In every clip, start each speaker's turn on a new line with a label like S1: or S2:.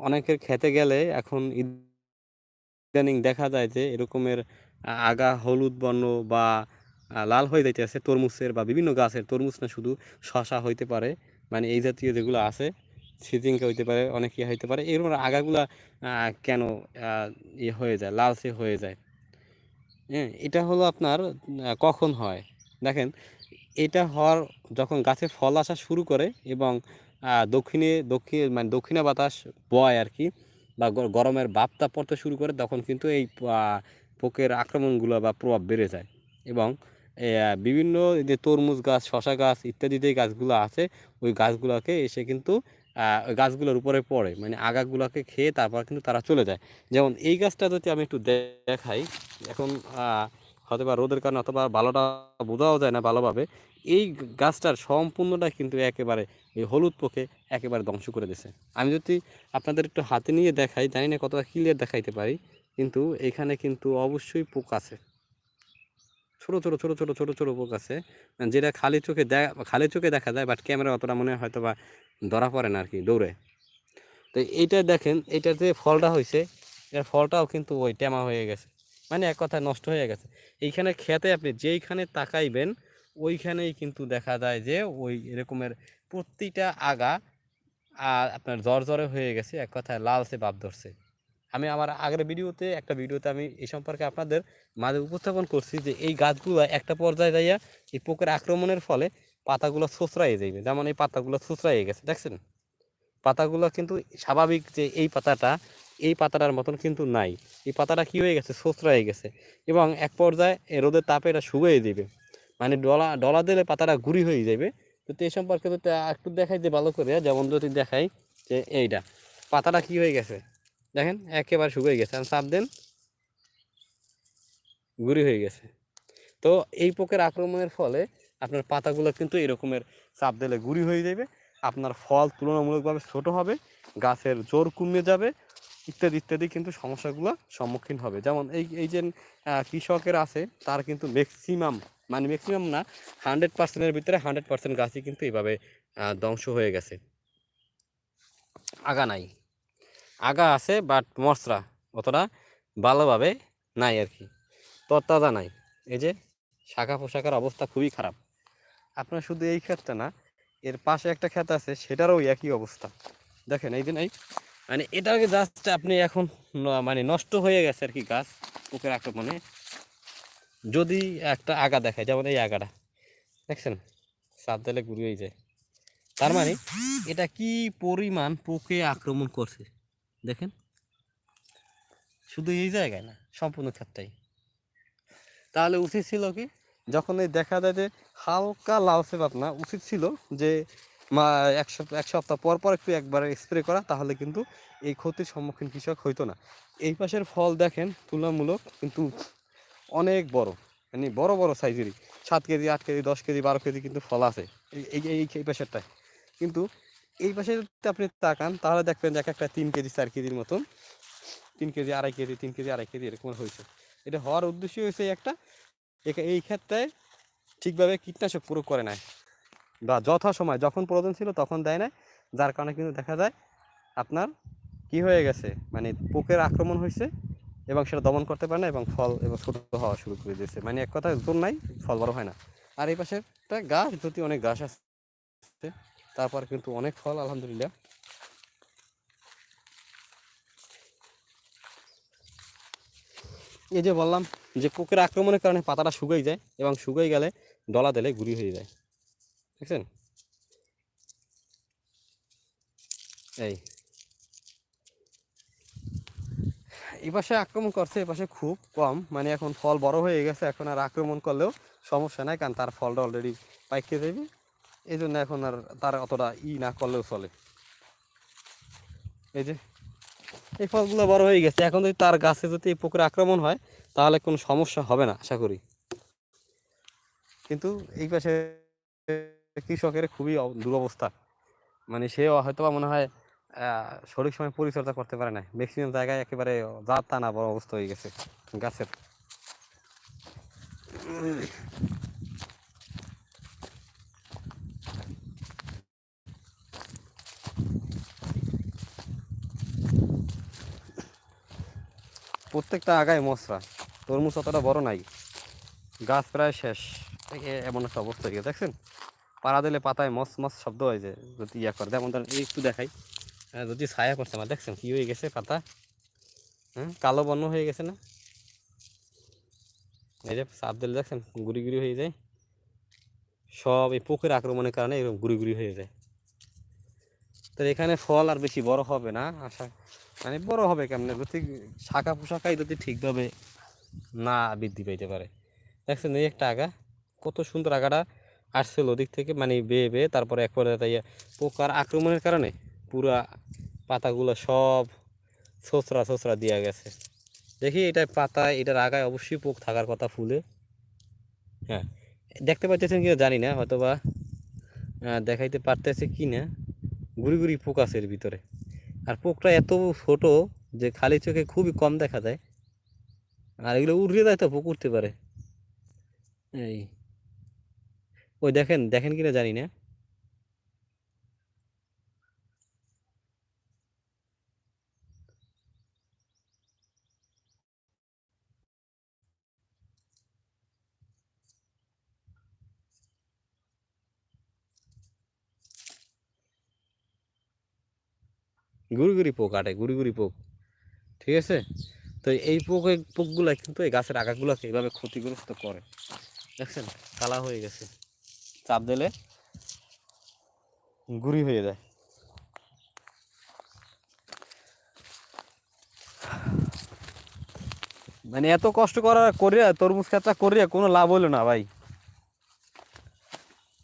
S1: অনেকের খেতে গেলে এখন ইদানিং দেখা যায় যে এরকমের আগা হলুদ বর্ণ বা লাল হয়ে যাইতেছে তরমুজের বা বিভিন্ন গাছের। তরমুজ না শুধু শশা হইতে পারে মানে এই জাতীয় যেগুলো আছে, সিজিংকে হইতে পারে, অনেক ইয়ে হইতে পারে, এরকম আগাগুলা কেন ইয়ে হয়ে যায়, লালচে হয়ে যায়? হ্যাঁ এটা হলো আপনার কখন হয়? দেখেন, এটা হওয়ার যখন গাছে ফল আসা শুরু করে এবং দক্ষিণে, দক্ষিণ মানে দক্ষিণা বাতাস বয় আর কি, বা গরমের বাপটা পড়তে শুরু করে, তখন কিন্তু এই পোকের আক্রমণগুলো বা প্রভাব বেড়ে যায়। এবং বিভিন্ন যে তরমুজ গাছ শশা গাছ ইত্যাদি যে গাছগুলো আছে, ওই গাছগুলোকে এসে কিন্তু ওই গাছগুলোর উপরে পড়ে মানে আগাগুলোকে খেয়ে তারপর কিন্তু তারা চলে যায়। যেমন এই গাছটা যদি আমি একটু দেখাই, এখন হয়তো বা রোদের কারণে অথবা ভালোটা বোঝাও যায় না ভালোভাবে, এই গাছটার সম্পূর্ণটা কিন্তু একেবারে এই হলুদ পোকে একেবারে ধ্বংস করে দিছে আমি যদি আপনাদের একটু হাতে নিয়ে দেখাই, জানি না কতটা ক্লিয়ার দেখাইতে পারি, কিন্তু এখানে কিন্তু অবশ্যই পোক আছে। ছোট ছোট ছোট ছোট ছোট ছোট পোক আছে, যেটা খালি চোখে খালি চোখে দেখা যায় বাট ক্যামেরা অতটা মনে হয়তো বা ধরা পড়ে না আর কি দৌড়ে। তো এইটা দেখেন এইটা যে ফলটা হয়েছে এর ফলটাও কিন্তু ওই টেমা হয়ে গেছে। মানে এক কথায় নষ্ট হয়ে গেছে। এইখানে খেতে আপনি যেইখানে তাকাইবেন, ওইখানেই কিন্তু দেখা যায় যে ওই এরকমের প্রতিটা আগা আর আপনার জ্বর হয়ে গেছে, এক কথায় লালসে বাপ ধরছে। আমি আমার আগের ভিডিওতে, একটা ভিডিওতে আমি এই সম্পর্কে আপনাদের মাঝে উপস্থাপন করছি যে এই গাছগুলো একটা পর্যায়ে যাইয়া এই পোকের আক্রমণের ফলে পাতাগুলো ছোচরাইয়ে যাইবে। যেমন এই পাতাগুলো ছোচরাইয়ে গেছে, দেখছেন? পাতাগুলো কিন্তু স্বাভাবিক যে এই পাতাটা এই পাতাটার মতন কিন্তু নাই। এই পাতাটা কী হয়ে গেছে? ছোচরাইয়ে গেছে। এবং এক পর্যায়ে এ রোদের তাপে এটা শুকিয়ে দিবে। মানে ডলা ডলা দিলে পাতাটা গুড়ি হয়ে যাবে তো এই সম্পর্কে তো একটু দেখাই যে ভালো করে, যেমন যদি দেখাই যে এইটা। পাতাটা কি হয়ে গেছে? দেখেন, একেবারে শুকিয়ে গেছে। আর চাপ দেন, গুড়ি হয়ে গেছে। তো এই পোকের আক্রমণের ফলে আপনার পাতাগুলো কিন্তু এরকমের চাপ দিলে গুড়ি হয়ে যাবে আপনার ফল তুলনামূলকভাবে ছোট হবে, গাছের জোর কমে যাবে ইত্যাদি ইত্যাদি কিন্তু সমস্যাগুলো সম্মুখীন হবে। যেমন এই এই যে কৃষকের আছে, তার কিন্তু ম্যাক্সিমাম মানে ম্যাক্সিমাম না হান্ড্রেড পার্সেন্টের ভিতরে হান্ড্রেড পার্সেন্ট গাছই কিন্তু এইভাবে ধ্বংস হয়ে গেছে। আগা নাই। আগা আছে বাট মশরা অতটা ভালোভাবে নাই আর কি। তরতাজা নাই। এই যে, শাখা পোশাকের অবস্থা খুবই খারাপ। আপনার শুধু এই ক্ষেতটা না, এর পাশে একটা ক্ষেত আছে, সেটারও একই অবস্থা। দেখেন, এই দিন এই মানে এটাকে জাস্ট আপনি এখন মানে নষ্ট হয়ে গেছে আর কি গাছ পোকের আক্রমণে। যদি একটা আগা দেখায়, যেমন এই আগাটা, দেখছেন? সাপ দিলে ঘুরিয়েই যায়। তার মানে এটা কি পরিমাণ পোকে আক্রমণ করছে? দেখেন। শুধু এই জায়গায় না, সম্পূর্ণ ক্ষেত্রেই তাহলে উচিত ছিল কি, যখন এই দেখা যায় যে হালকা লালসে না, উচিত ছিল যে এক সপ্তাহ এক সপ্তাহ পর পর একটু একবার স্প্রে করা, তাহলে কিন্তু এই ক্ষতির সম্মুখীন কৃষক হইতো না। এই পাশের ফল দেখেন, তুলনামূলক কিন্তু অনেক বড় মানে বড় বড় সাইজেরই সাত কেজি, আট কেজি, দশ কেজি, বারো কেজি কিন্তু ফল আছে এই এই পাশেরটায়। কিন্তু এই পাশে যদি আপনি তাকান, তাহলে দেখবেন যে এক একটা তিন কেজি, চার কেজির মতন, তিন কেজি, আড়াই কেজি, তিন কেজি, আড়াই কেজি এরকম হয়েছে। এটা হওয়ার উদ্দেশ্য হয়েছে একটা এই ক্ষেত্রে ঠিকভাবে কীটনাশক প্রয়োগ করে নেয় বা যথা সময় যখন প্রয়োজন ছিল তখন দেয় নাই। যার কারণে কিন্তু দেখা যায় আপনার কি হয়ে গেছে? মানে পোকের আক্রমণ হয়েছে এবং সেটা দমন করতে পারে না এবং ফল এবং ছোট হওয়া শুরু করে দিয়েছে। মানে এক কথা জোর নাই, ফল বড় হয় না। আর এই পাশে একটা গাছ যদি অনেক গাছ আছে। তারপর কিন্তু অনেক ফল, আলহামদুলিল্লাহ। এই যে বললাম যে পোকের আক্রমণের কারণে পাতাটা শুকাই যায় এবং শুকাই গেলে ডলা দিলে গুড়ি হয়ে যায়। দেখছেন? এই। এই পাশে আক্রমণ করছে এই পাশে খুব কম। মানে এখন ফল বড় হয়ে গেছে, এখন আর আক্রমণ করলেও সমস্যা নাই, কারণ তার ফলটা অলরেডি পাইকে দেবে এই জন্য এখন আর তার অতটা ই না করলেও চলে। এই যে, এই ফলগুলো বড় হয়ে গেছে। এখন যদি তার গাছে যদি এই পুকুরে আক্রমণ হয়, তাহলে কোনো সমস্যা হবে না, আশা করি। কিন্তু এই পাশে কৃষকের খুবই দুরবস্থা। মানে সে হয়তো মনে হয় সঠিক সময় পরিচর্যা করতে পারে না ম্যাক্সিমাম জায়গায় একেবারে যা তা না, বড় অবস্থা হয়ে গেছে গাছের। প্রত্যেকটা আগায় মশরা, তরমুজ অতটা বড় নাই। গাছ প্রায় শেষ। এমন একটা অবস্থা হয়ে গেছে, দেখছেন? পাড়া দিলে পাতায় মস মস শব্দ হয় যে, যদি ইয়া করে। যেমন ধরেন একটু দেখাই। যদি ছায়া করছে আমার দেখছেন কি হয়ে গেছে পাতা? হ্যাঁ কালো বর্ণ হয়ে গেছে না? এই যে চাপ দিলে দেখছেন, গুড়ি গুড়ি হয়ে যায়। সব এই পোকের আক্রমণের কারণে এরকম গুড়ি গুড়ি হয়ে যায়। তো এখানে ফল আর বেশি বড় হবে না, আশা। মানে বড় হবে কেমন? যদি শাখা পোশাকাই যদি ঠিকভাবে না বৃদ্ধি পাইতে পারে। দেখছেন এই একটা আগা, কত সুন্দর আগাটা। আসছিল ওদিক থেকে মানে বেয়ে বেয়ে তারপরে একবারে তাই পোকার আক্রমণের কারণে পুরা পাতাগুলো সব ছোচরা ছোচরা দিয়া গেছে। দেখি এটা পাতায় এটার আগায় অবশ্যই পোক থাকার কথা ফুলে। হ্যাঁ দেখতে পাচ্ছেন কি জানি না হয়তো বা দেখাইতে পারতেছে কি না গুড়ি গুড়ি পোক আছে এর ভিতরে। আর পোকটা এত ছোট যে খালি চোখে খুবই কম দেখা যায়। আর এগুলো উড়িয়ে দেয় তো, পোক উঠতে পারে। এই ওই দেখেন দেখেন কিনা জানি না। গুড়ি গুড়ি পোক আটে, গুড়ি গুড়ি পোক। ঠিক আছে? তো এই পোক, পোকগুলা কিন্তু এই গাছের আগাগুলোকে এইভাবে ক্ষতিগ্রস্ত করে। দেখছেন? কালা হয়ে গেছে। চাপ দিলে গুড়ি হয়ে যায়। মানে এত কষ্ট করা করিয়া তরমুজ ক্ষেতটা করিয়া কোনো লাভ হইল না ভাই।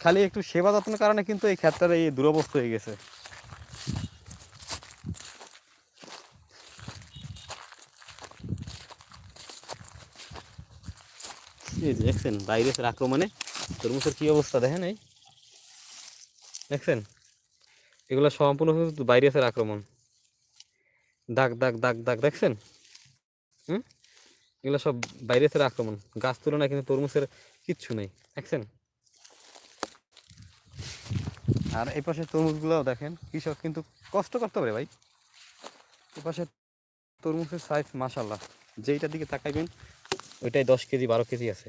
S1: খালি একটু সেবা যত্নের কারণে কিন্তু এই ক্ষেতটার এই দুরবস্থা হয়ে গেছে। দেখছেন ভাইরাসের আক্রমণে তরমুজের কি অবস্থা দেখেন এই? দেখছেন? এগুলো সম্পূর্ণ ভাইরাসের আক্রমণ। দাগ দাগ দাগ দাগ, দেখছেন? হুম? এগুলো সব ভাইরাসের আক্রমণ। গাছ তুলনায় কিন্তু তরমুজের কিচ্ছু নেই। দেখছেন? আর এই পাশে তরমুজগুলোও দেখেন। কৃষক কিন্তু কষ্ট করতে পারে ভাই। এই পাশে তরমুজের সাইজ মাসাল্লাহ যেইটার দিকে তাকাইবেন, ওইটাই দশ কেজি, বারো কেজি আছে।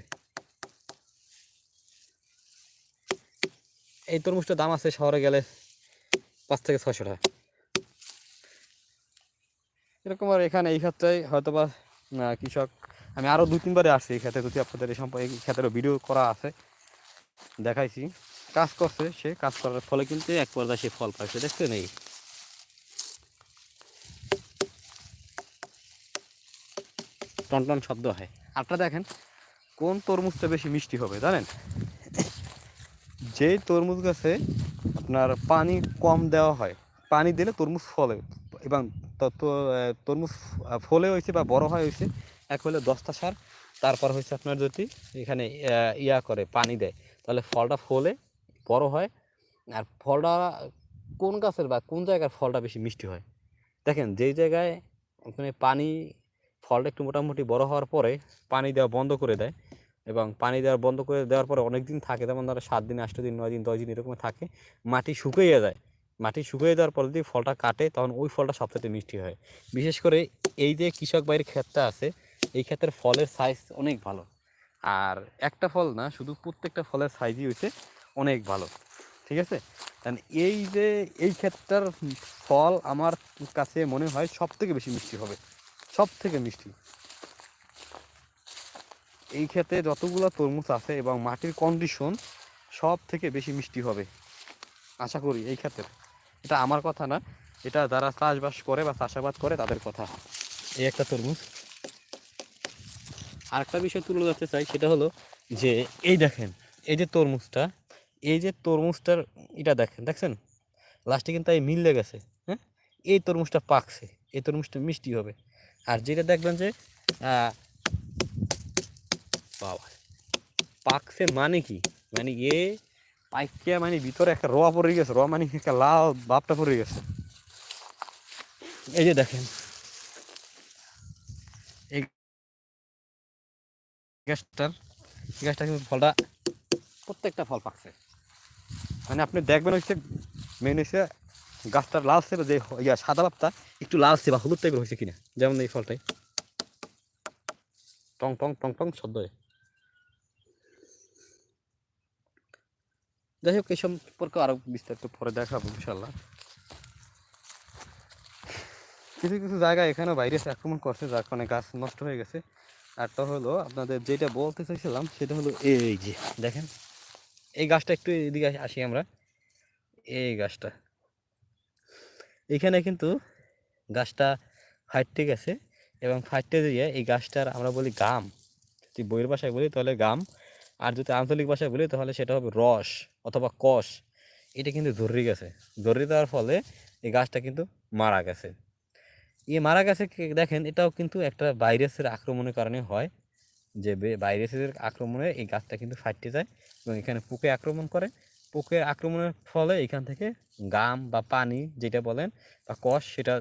S1: এই তরমুজটার দাম আছে শহরে গেলে পাঁচ থেকে ছয়শো টাকা। এরকম আর এখানে এই ক্ষেত্রে হয়তো বা কৃষক, আমি আরও দুই তিনবারে আসছি এই ক্ষেত্রে, যদি আপনাদের এই সম্পর্কে এই ক্ষেত্রে ভিডিও করা আছে, দেখাইছি। কাজ করছে সে, কাজ করার ফলে কিন্তু এক পর্যায়ে সে ফল পাইছে দেখতে নেই টন টন শব্দ হয়। আপনারা দেখেন, কোন তরমুজটা বেশি মিষ্টি হবে, জানেন? যে তরমুজ গাছে আপনার পানি কম দেওয়া হয়, পানি দিলে তরমুজ ফলে এবং তরমুজ ফলে হয়েছে বা বড় হয় হয়েছে, এক হলে দশটা সার, তারপর হচ্ছে আপনার যদি এখানে ইয়া করে, পানি দেয়, তাহলে ফলটা ফলে বড় হয়, আর ফলটা কোন গাছের বা কোন জায়গার ফলটা বেশি মিষ্টি হয়? দেখেন, যেই জায়গায় ওখানে পানি, ফলটা একটু মোটামুটি বড় হওয়ার পরে পানি দেওয়া বন্ধ করে দেয় এবং পানি দেওয়া বন্ধ করে দেওয়ার পরে অনেক দিন থাকে। যেমন ধরো সাত দিন, আট দিন, নয় দিন, দশ দিন এরকম থাকে। মাটি শুকিয়ে যায়। মাটি শুকিয়ে যাওয়ার পরে যদি ফলটা কাটে, তখন ওই ফলটা সবথেকে মিষ্টি হয়। বিশেষ করে এই যে কৃষক বাড়ির ক্ষেতটা আছে, এই ক্ষেতের ফলের সাইজ অনেক ভালো। আর একটা ফল না, শুধু প্রত্যেকটা ফলের সাইজই হচ্ছে অনেক ভালো। ঠিক আছে? কারণ এই যে, এই ক্ষেতটার ফল আমার কাছে মনে হয় সব থেকে বেশি মিষ্টি হবে। সব থেকে মিষ্টি। এই ক্ষেতে যতগুলো তরমুজ আছে এবং মাটির কন্ডিশন সব থেকে বেশি মিষ্টি হবে। আশা করি এই ক্ষেত্রে। এটা আমার কথা না, এটা যারা চাষবাস করে বা চাষাবাদ করে তাদের কথা। এই একটা তরমুজ। আরেকটা বিষয় তুলে ধরতে চাই, সেটা হলো যে, এই দেখেন, এই যে তরমুজটা, এই যে তরমুজটার এটা দেখেন, দেখছেন? লাস্টে কিন্তু এই মিললে গেছে হ্যাঁ? এই তরমুজটা পাকছে, এই তরমুজটা মিষ্টি হবে। আর যেটা দেখবেন যে বাবা। পাকছে মানে কি? মানে এ পাইকিয়া মানে ভিতরে একটা রোয়া পড়ে গেছে, রোয়া মানে একটা লাল বাপটা পড়ে গেছে। এই যে দেখেন। এই গাছটার গাছটা কিন্তু ফলটা, প্রত্যেকটা ফল পাকছে। মানে আপনি দেখবেন হচ্ছে মেন হচ্ছে গাছটার লালচে যে ইয়া সাদা বাপটা একটু লালচে বা হলুদ টাইপের হয়েছে কিনা। যেমন এই ফলটাই। টং টং টং টং শব্দ হয় যাই হোক এই সম্পর্কে আরও বিস্তারিত পরে দেখাবো ইনশাল্লাহ কিছু কিছু জায়গা এখানেও ভাইরাস আক্রমণ করছে, যার কারণে গাছ নষ্ট হয়ে গেছে। আরটা হলো, আপনাদের যেটা বলতে চাইছিলাম, সেটা হলো এই যে, দেখেন। এই গাছটা একটু এদিকে আসি আমরা। এই গাছটা। এখানে কিন্তু গাছটা ফাইটতে গেছে এবং ফাইটতে দিয়ে এই গাছটার আমরা বলি গাম। যদি বইয়ের ভাষায় বলি, তাহলে গাম আর যদি আঞ্চলিক ভাষায় বলি, তাহলে সেটা হবে রস অথবা কষ। এটা কিন্তু ধরে গেছে। ধরে দেওয়ার ফলে এই গাছটা কিন্তু মারা গেছে। এই মারা গেছে দেখেন, এটাও কিন্তু একটা ভাইরাসের আক্রমণের কারণে হয়। যে ভাইরাসের আক্রমণে এই গাছটা কিন্তু ফাটতে যায় এবং এখানে পোকে আক্রমণ করে। পোকে আক্রমণের ফলে এখান থেকে গাম বা পানি, যেটা বলেন, বা কষ, সেটা